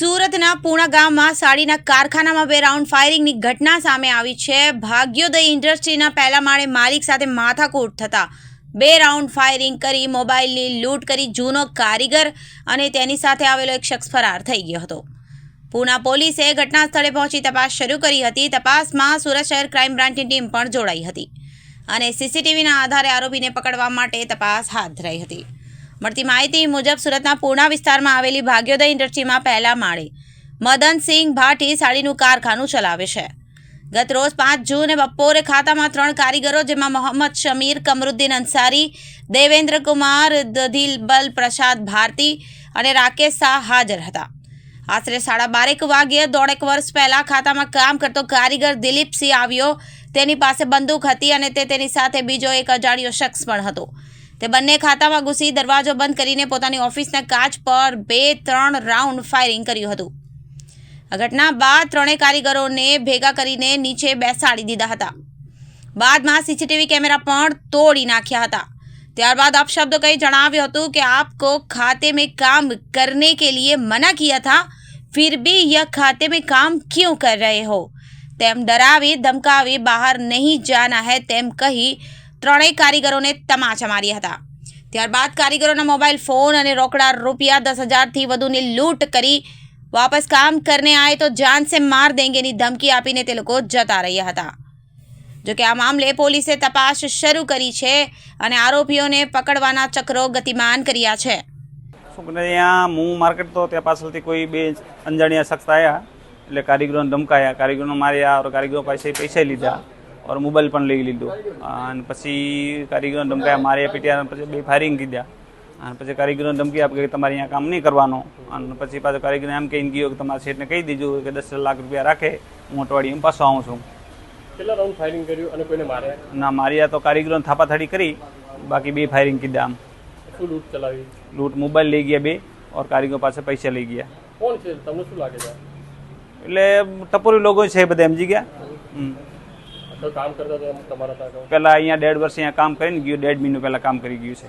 સુરતના પૂણા ગામમાં સાડીના કારખાનામાં બે રાઉન્ડ ફાયરિંગની ઘટના સામે આવી છે. ભાગ્યોદય ઇન્ડસ્ટ્રીના પહેલા માળે માલિક સાથે માથાકૂટ થતા બે રાઉન્ડ ફાયરિંગ કરી, મોબાઈલની લૂંટ કરી જૂનો કારીગર અને તેની સાથે આવેલો એક શખ્સ ફરાર થઈ ગયો હતો. પૂના પોલીસે ઘટના સ્થળે પહોંચી તપાસ શરૂ કરી હતી. તપાસમાં સુરત શહેર ક્રાઇમ બ્રાન્ચની ટીમ પણ જોડાઈ હતી અને સીસીટીવીના આધારે આરોપીને પકડવા માટે તપાસ હાથ ધરાઈ હતી. મળતી માહિતી મુજબ સુરતના પૂર્ણા વિસ્તારમાં આવેલી ભાગ્યોદય ઇન્ડસ્ટ્રીમાં પહેલા માળે મદનસિંહ ભાટી સાડીનું કારખાનું ચલાવે છે. ગત રોજ પાંચ જૂને બપોરે ખાતામાં ત્રણ કારીગરો, જેમાં મોહમ્મદ શમીર, કમરુદ્દીન અંસારી, દેવેન્દ્ર કુમાર દધિલબલ પ્રસાદ ભારતી અને રાકેશ શાહ હાજર હતા. આશરે સાડા બારેક વાગ્યે દોઢેક વર્ષ પહેલાં ખાતામાં કામ કરતો કારીગર દિલીપસિંહ આવ્યો. તેની પાસે બંદૂક હતી અને તે તેની સાથે બીજો એક અજાણ્યો શખ્સ પણ હતો. તે બંને ખાતામાં ઘૂસી દરવાજો બંધ કરીને પોતાની ઓફિસના કાચ પર બે, ત્રણ રાઉન્ડ ફાયરિંગ કર્યું હતું. આ ઘટના બાદ ત્રણેય કારીગરોને ભેગા કરીને નીચે બેસાડી દીધા હતા. બાદમાં સીસીટીવી કેમેરા પણ તોડી નાખ્યા હતા. ત્યારબાદ અપશબ્દો કહી જણાવ્યું હતું કે આપકો ખાતે મેં કામ કરને કે લીએ મના કિયા થા? ફિર ભી યહ ખાતે મેં કામ ક્યું કર રહે હો? તેમ ડરાવી, ધમકાવી બહાર નહીં જાના હૈ તેમ કહી ત્રણેય કારીગરોને તમાચા માર્યા હતા. ત્યારબાદ કારીગરોના મોબાઈલ ફોન અને રોકડા રૂપિયા દસ હજારથી વધુની લૂંટ કરી વાપસ કામ કરને આવે તો જાન સે માર દેંગેની ધમકી આપીને તે લોકો જતા રહ્યા હતા. જોકે આ મામલે પોલીસે તપાસ શરૂ કરી છે અને આરોપીઓને પકડવાના ચક્રો ગતિમાન કર્યા છે. હું માર્કેટ તો ત્યાં પાછળથી કોઈ બે અંજાણ્યા શખ્સ આવ્યા એટલે કારીગરોને ધમકાયા. કારીગરોને માર્યા, કારીગરો પાસે પૈસા લીધા. और मोबाइल पर ली लीधो पी कारीगरों ने धमकाया मारे पीटिया पे फायरिंग कीधा पे कारीगरों ने धमकी आप काम नहीं करवा पीछे पास कारीगर एम कही गो कि सेठ ने कही दीजिए कि दस लाख रुपया राखे हूँ अटवाड़ी में पासो आऊँ छूँ ना मारिया लगे એટલે ટપોરી કામ કરતા પહેલા અહીંયા દેઢ વર્ષ અહીંયા કામ કરીને ગયું દેઢ મહિનો પહેલા કામ કરી ગયું છે.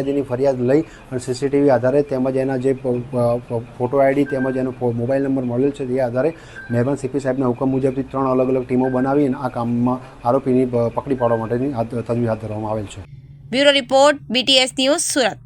ફરિયાદીની ફરિયાદ લઈ અને સીસીટીવી આધારે તેમજ એના જે ફોટો આઈડી તેમજ એનો મોબાઈલ નંબર મળેલ છે તે આધારે મહેરબાન સીપી સાહેબના હુકમ મુજબથી ત્રણ અલગ અલગ ટીમો બનાવી અને આ કામમાં આરોપીની પકડી પાડવા માટેની તજવીજ હાથ ધરવામાં આવેલ છે. Bureau report BTS news Surat.